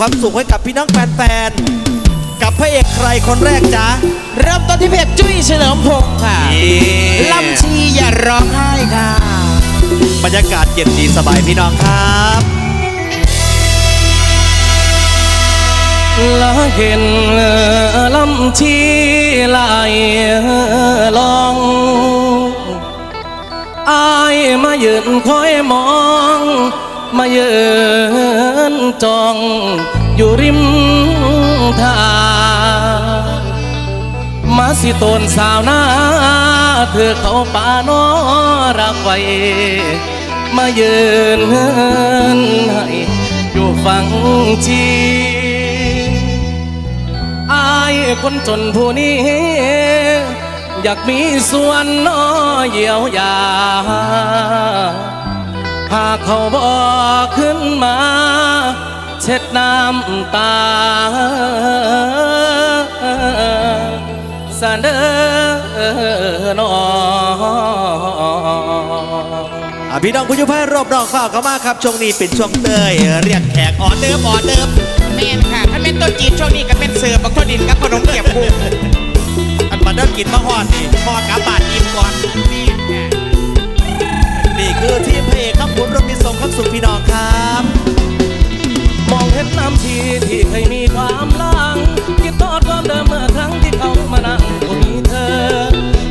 ความสุขให้กับพี่น้องแฟนๆ กับพระเอกใครคนแรกจ๊ะเริ่มต้นที่เพจจุ้ยเฉลิมพงศ์ค่ะนี่ลำชีอย่าร้องไห้ค่ะ บรรยากาศเย็นดีสบายพี่น้องครับละเห็นลำชีไหลลองอายมายืนคอยมอง มาเยืนจองอยู่ริมทางมาสิโตนสาวน้า เธอเขาป่านอรักไว้มาเยืนให้อยู่ฝังชีอายคนจนผู้นี้อยากมีส่วนน้อเยียวยา หากเขาบอกขึ้นมา เช็ดน้ำตาสะเดอนออะพี่น้องผู้ยุพายรอบดอกข้าวเข้ามาครับ ช่วงนี้เป็นช่วงเตยเรียกแขกออเดิมออเดิมแม่นค่ะถ้าเป็นต้นจีนช่วงนี้ก็เป็นเสือบักทอดินกับขนมเกียบกุ้งอันมาเดิมกินมะฮอดนี่พอกลับบ้านอิ่มก่อนแม่น คือทีมพระเอกครับผมรถมีส่งครับสุขพี่น้องครับ มองเห็นน้ำชีที่เคยมีความลังคิดทอดความเดิมเมื่อครั้งที่เขามานั่งก็มีเธอ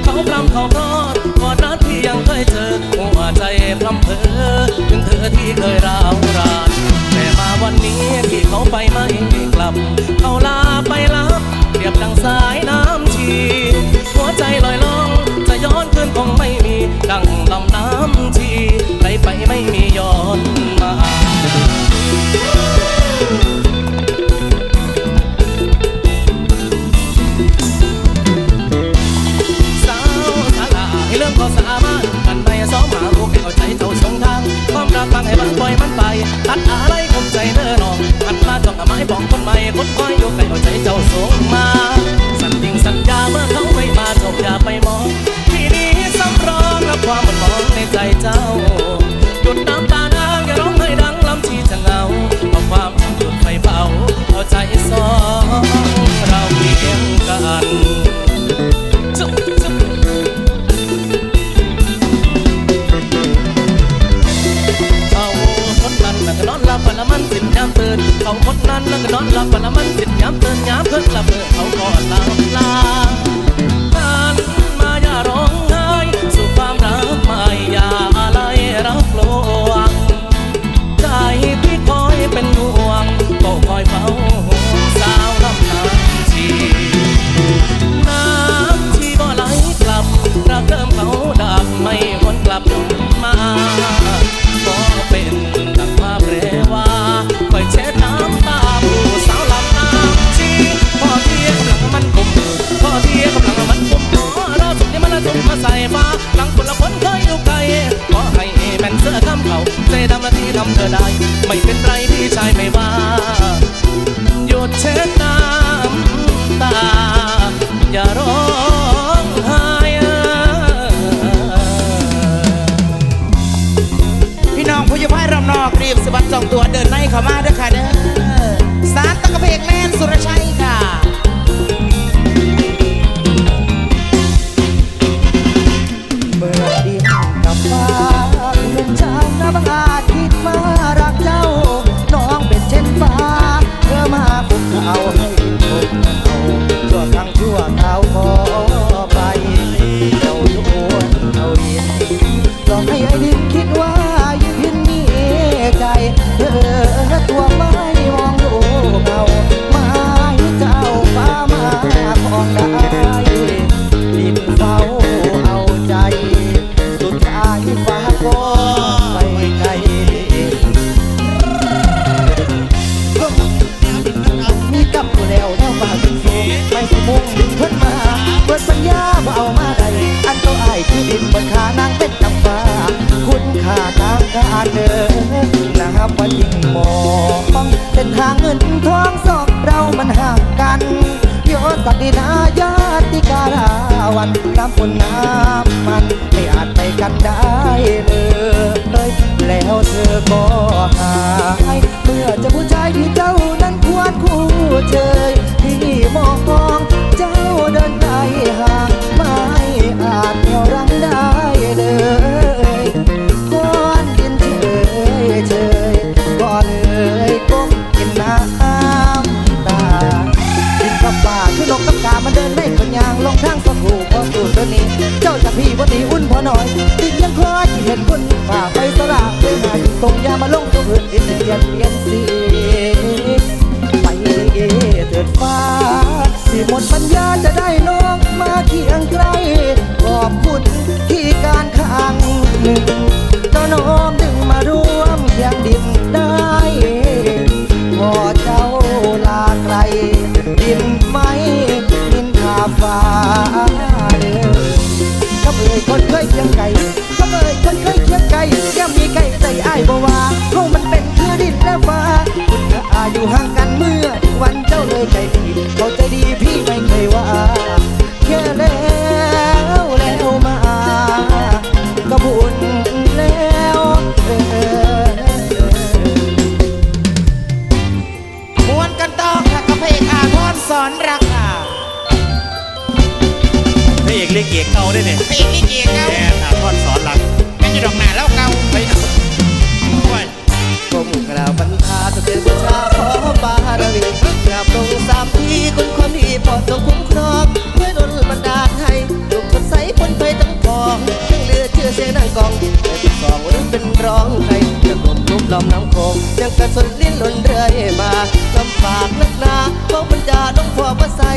เขาพรำเขาพรอดกอดนั้นที่ยังเคยเจอหัวใจพรำเพอถึงเธอที่เคยร้าวรานแต่มาวันนี้ที่เขาไปไม่กลับ เขาลาไปรับเรียบดังสายน้ำชีหัวใจลอยล่องจะย้อนคืนคงไม่ ดังลำน้ำชีไปไปไม่มีย้อนมาสาวสาลาให้เริ่มก็สามารถกันไปสองหมาลูกให้เข้าใจเจ้าสองทางความรักฟังให้มันปล่อยมันไปตัดอะไรคมใจเด้อน้องหันมาจ้องกับไม้บอกคนใหม่คนคอยอยู่ใกล้เข้าใจเจ้าสงมา ได้ไม่เป็นไรพี่ชายไม่ว่า หยุดเช็ดน้ำตา อย่าร้องไห้พี่น้องผู้ยพายรำนอกรีบสะบัดจองตัวเดินในเข้ามาเด้อ ศักดินายาติการาวันน้ำคนน้ำมันไม่อาจไปกันได้เลยแล้วเธอก็หายเมื่อจะผู้ชายที่เจ้านั้นควรคู่เชยที่มอง เกเรียกเกียกเก่าได้เนี่ยเพลงนี้เกียร์เก้าแกถามทอดสอนหลักไม่ใช่ดอกหนาแล้วเก่าไปด้วยก้มกราบบรรพาสะเตือนบูชาขอบารมีกราบลงสามทีคนความดีโปรดทรงคุ้มครองเพื่อดลบันดาลให้ลูกสดใสพ้นภัยทั้งปวงยังเลือเชื่อเสียงดังกองเป็นสองหรือเป็นร้องใครจะกลมรูปลอมน้ำ ยังกระสนลิ้นหล่นเรื่อยมาลำบากนักหนาเพราะปัญญาต้องพอมาใส่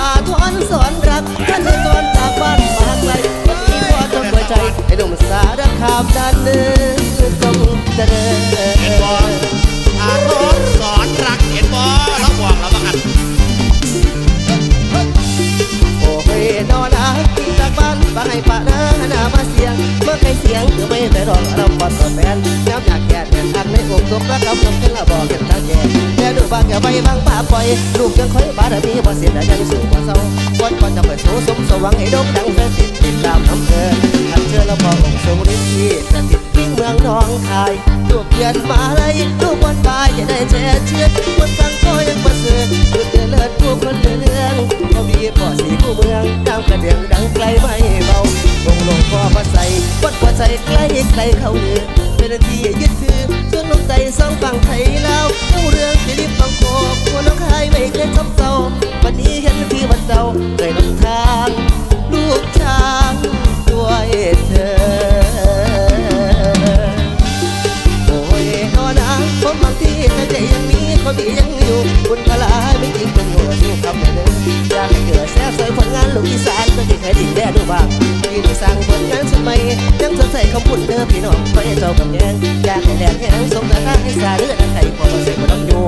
อาทรสอนรักท่านสอนจากบ้านมาไกลวันนี้พอจนหัวใจให้หนุ่มสารคามด้านเดินจงเจริญเห็นบออาทรสอนรักเห็นบอเราบอกเราบ้างกันโอ้ยนอนอากินจากบ้านฟังให้ปะนะหน้ามาเสียงเมื่อใครเสียงก็ไม่ไปรองเราปอดตัวแฟนน้ำ ทันในอกตกแล้วกำลังเป็นละบอกกันทั้งแก่แค่ดูบางแก่ใบบางป่าปล่อย ลูกยังคอยบารมีบ่เสียแต่ยังสูงกว่าเศร้าวันก่อนจะไปสู่สมสว่างให้ดงดังเพื่อติดติดตามอำเภอขันเชื่อล้วบอกองค์ทรงฤทธิ์ที่สถิตยิ่งเมืองหนองคายลูกเยือนมาเลยลูกวันปลายจะได้แช่เชื่อวันสั่งก็ยังประเสริฐคือเตือนเลิศผู้คนเรืองเขาดีปอสีผู้เมืองดังกระเดียงดังไกลไม่เบาลงลงพ่อมาใส่วัดพอใจใกล้ไกลเขาเรือเป็นที่ สองฝั่งไทยลาวเล่าเรื่องที่ริบฟังโคกคนน้องคายไม่เคยทับเศร้าวันนี้เห็นที่วันเจ้าเคยลงทางลูกช้างด้วยเธอโอ้ยนอนนะผมบางทีถ้าใจยังมีคนดียังอยู่คุณพลาไม่จริงเป็นหัวสู้คำเลยอยากให้เกิดแซ่สวยผลงานลูกอีสานก็ที่ใครดินแดนดูบ้าง คุณเด้อพี่น้องไปเจ้ากับแยงอยากให้แหลกแหงสมแต่ข้างให้สาเลือดไข่พอมาใส่บ่ต้องอยู่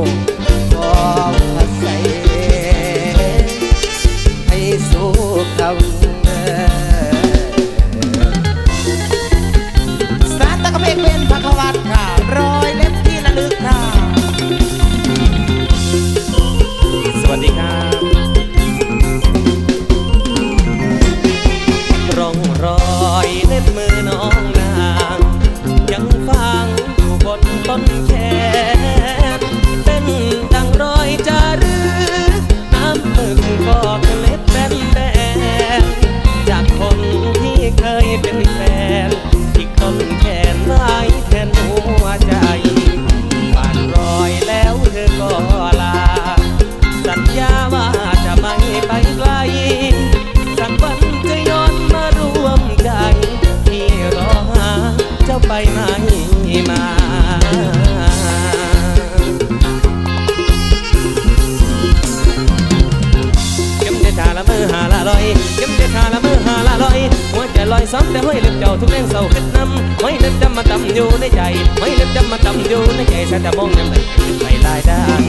ทุกแรงเศร้าขึ้นนำห้อยเล็บจำมาตำอยู่ในใจห้อยเล็บจำมาตำอยู่ในใจฉันจะมองยังไงไปลายด้าน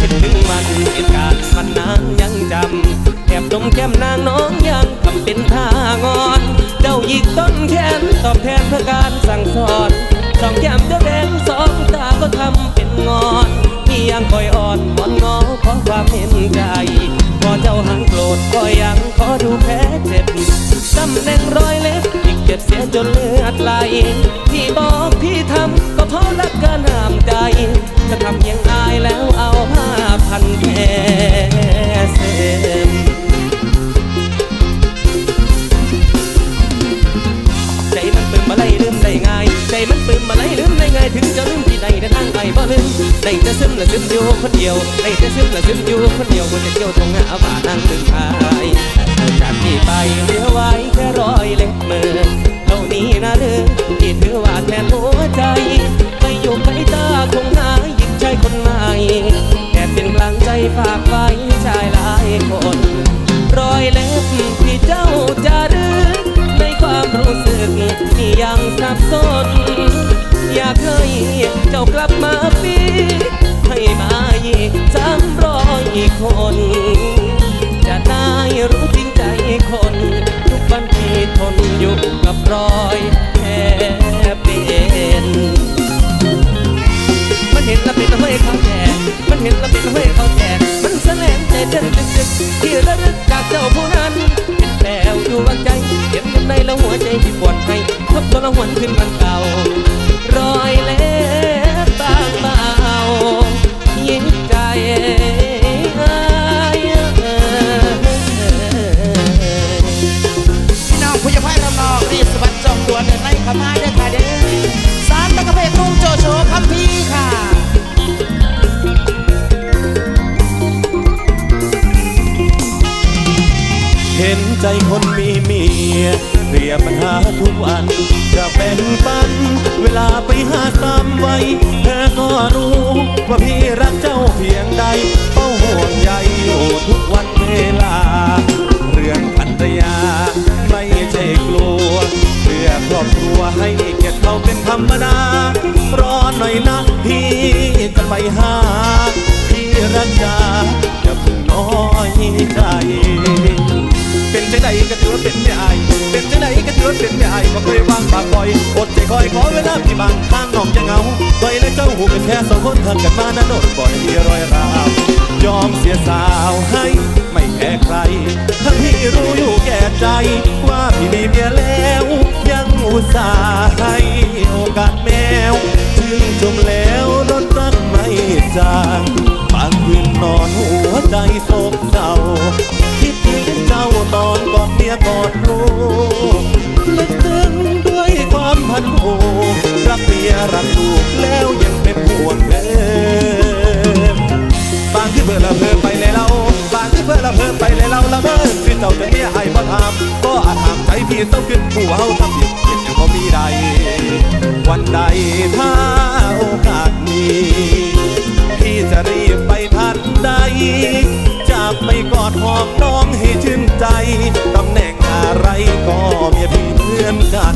คิดถึงมันเหตุการณ์มันนานยังจำแอบดมแก้มนางน้องยังทำเป็นท่างอน เจ้าหยิกต้นแขนตอบแทนเพื่อการสั่งสอนสองแก้มเจ้าแดงสองตาก็ทำเป็นงอนพี่ยังคอยอ่อนวอนงอขอความเห็นใจ มือเท่านี้นะเด้อที่ถือว่าแทนหั อยู่กับรอยแผล เห็นใจคนมีเมียเคลียร์ปัญหาทุกวันจะแบ่งปัน เวลาไปหาซ้ำไว้ เธอก็รู้ว่าพี่รักเจ้าเพียงใดเฝ้าห่วงใยอยู่ทุกวันเวลา เรื่องภรรยาไม่ใช่กลัวเพื่อครอบครัวให้เกียรติเขาเป็นธรรมดารอหน่อยนะพี่จะไปหา พี่รักจาอย่าเพิ่งน้อยใจ เป็นจังใดก็ถือว่าเป็นไม่อาย เป็นจังใดก็ถือว่าเป็นไม่อายบ่เคยวางปากปล่อยอดใจคอยขอเวลาพี่บางทางน้องจะเหงาคอยและเจ้าหูเป็นแค่สองคนทางกันมานะโดนบ่อยมีรอยร้าว ยอมเสียสาวให้ไม่แพ้ใครทั้งพี่รู้อยู่แก่ใจ ว่าพี่มีเมียแล้ว ยังอุตส่าห์ให้โอกาสแมวชื่นชมแล้ว จางบางคืนนอนหัวใจโศกเศร้าคิดถึงเจ้าตอนกอดเมียกอดลูกลึกซึ้งด้วยความพันผูกรักเมียรักลูกแล้วยังเป็นห่วงเธอบางที่เพื่อละเพอไปเลยเราบางที่เพื่อละเพอไปเลยเราละเมินคือเจ้าจะเมียให้บ่ทำก็อาจถามใจพี่ต้องขึ้นผู้เฮาทำ ไปกอดหอมน้องให้ชื่นใจ ตำแหน่งอะไรก็เมียพี่เหมือนกัน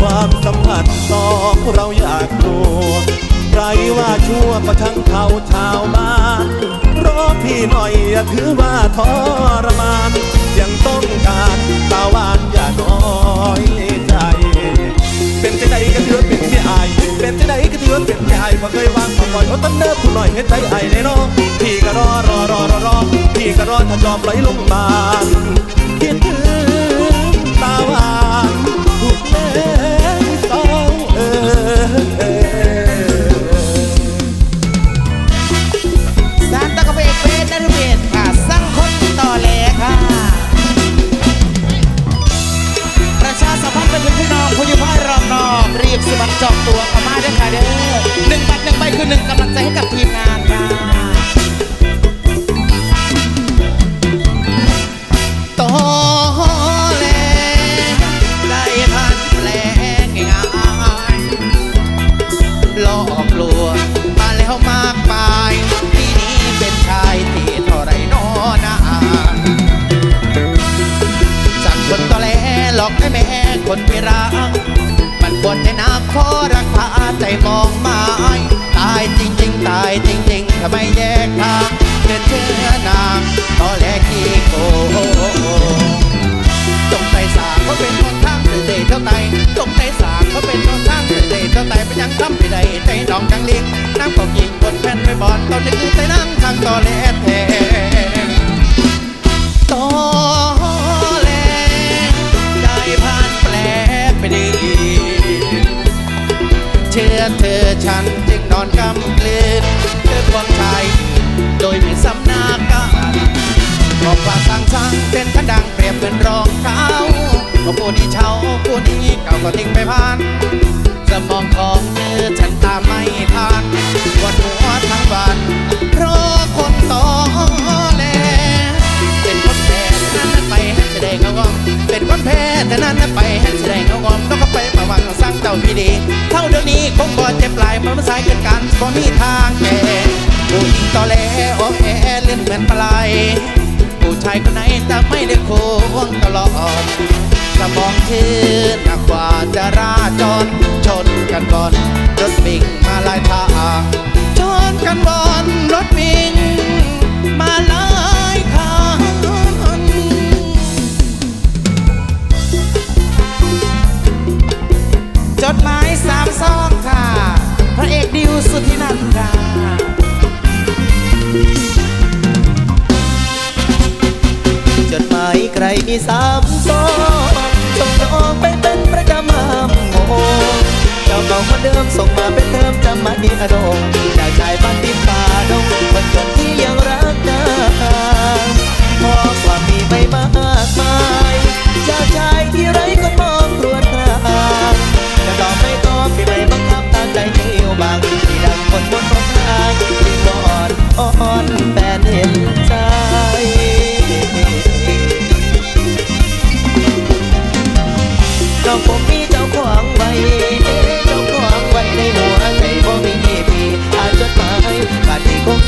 ความสัมพันธ์สองเราอยากรู้ ใครว่าชั่วก็ช่างเขาชาวบ้านรอพี่หน่อยอย่าถือว่าทรมาน ยังต้องการตาวานอย่าน้อยใจ เป็นจังใดก็ถือว่าเป็นที่อาย เป็นจังใด ก็ถือว่าเป็นที่อายบ่เคยวางความปล่อยโอ้ต้นเนิบผู้หน่อยเฮ็ดใจไอายในน้องพี่ก็รอรอรอรอรอพี่ก็รอถ้าจอมไหลลงมาคิดถึงตาหวานทุกเล่นสองเออสารตะกะเพกเป็นนรเบศค่ะสร้างคนต่อแหลค่ะ ประชาสัมพันธ์ไปถึงพี่น้องผู้อยู่ภายรอบนอกรีบสมัครจองตัว มันปวดใจนักขอรักษาใจมองไม้ตายจริง ๆ ตายจริงๆทำไมแยกทางเป็นเชื้อนางตอแหลขี้โกงจงใจสาเขาเป็นคนทางสื่อเดชเท่าไตจงใจสาเขาเป็นคนทางสื่อเดชเท่าไตเป็นยังทำไปได้ใจน้องจังลิงน้ำก็ยิงคนแผ่นไปบอลตอนนี้คือใจนั่งทางตอแหลแท้ตอ เธอฉันจึงนอนกำกลืนเพื่อความชายโดยไม่สำนากการบอกว่าสั่งสั่งเป็นขันดังเปรียบเหมือนรองเท้าก็ผู้นี้เช่าผู้นี้เก่าก็ทิ้งไปผ่านสมองของเธอฉันตามไม่ทันปวดหัวทั้งวันเพราะคนต่อแลเป็นคนแพ้แต่นั้นไปให้แสดงเอางอมเป็นคนแพ้แต่นั้นไปให้แสดงเอางอมต้อง หวังสร้างเจ้าพี่ดี เท่าเดี๋ยวนี้คงบ่เจ็บหลายมันมาสายเกินกันบ่มีทางแก่ผู้หญิงต่อแหลออกแอเล่นเหมือนปลายผู้ชายคนไหนจะไม่ได้โค้งตลอดสมองชื่นกว่าจะราจรชนกันบอนรถบิ่งมาลายทาง อกดิวสุดที่นันดาจดหมายใครมีสามซองส่งน้องไป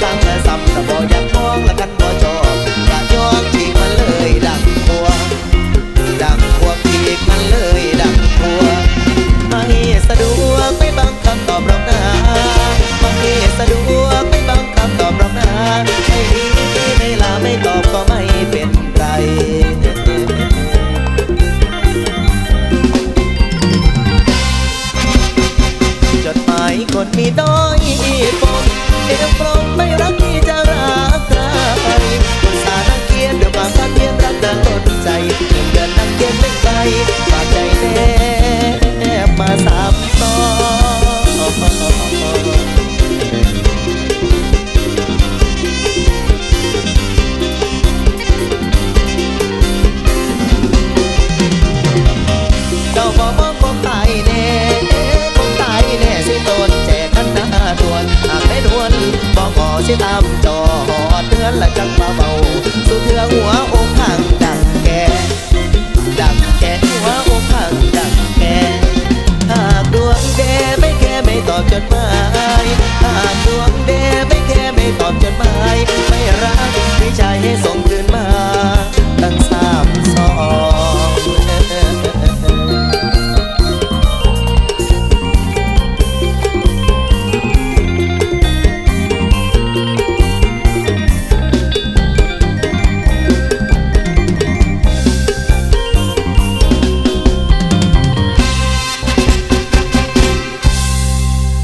ดที่คงสั่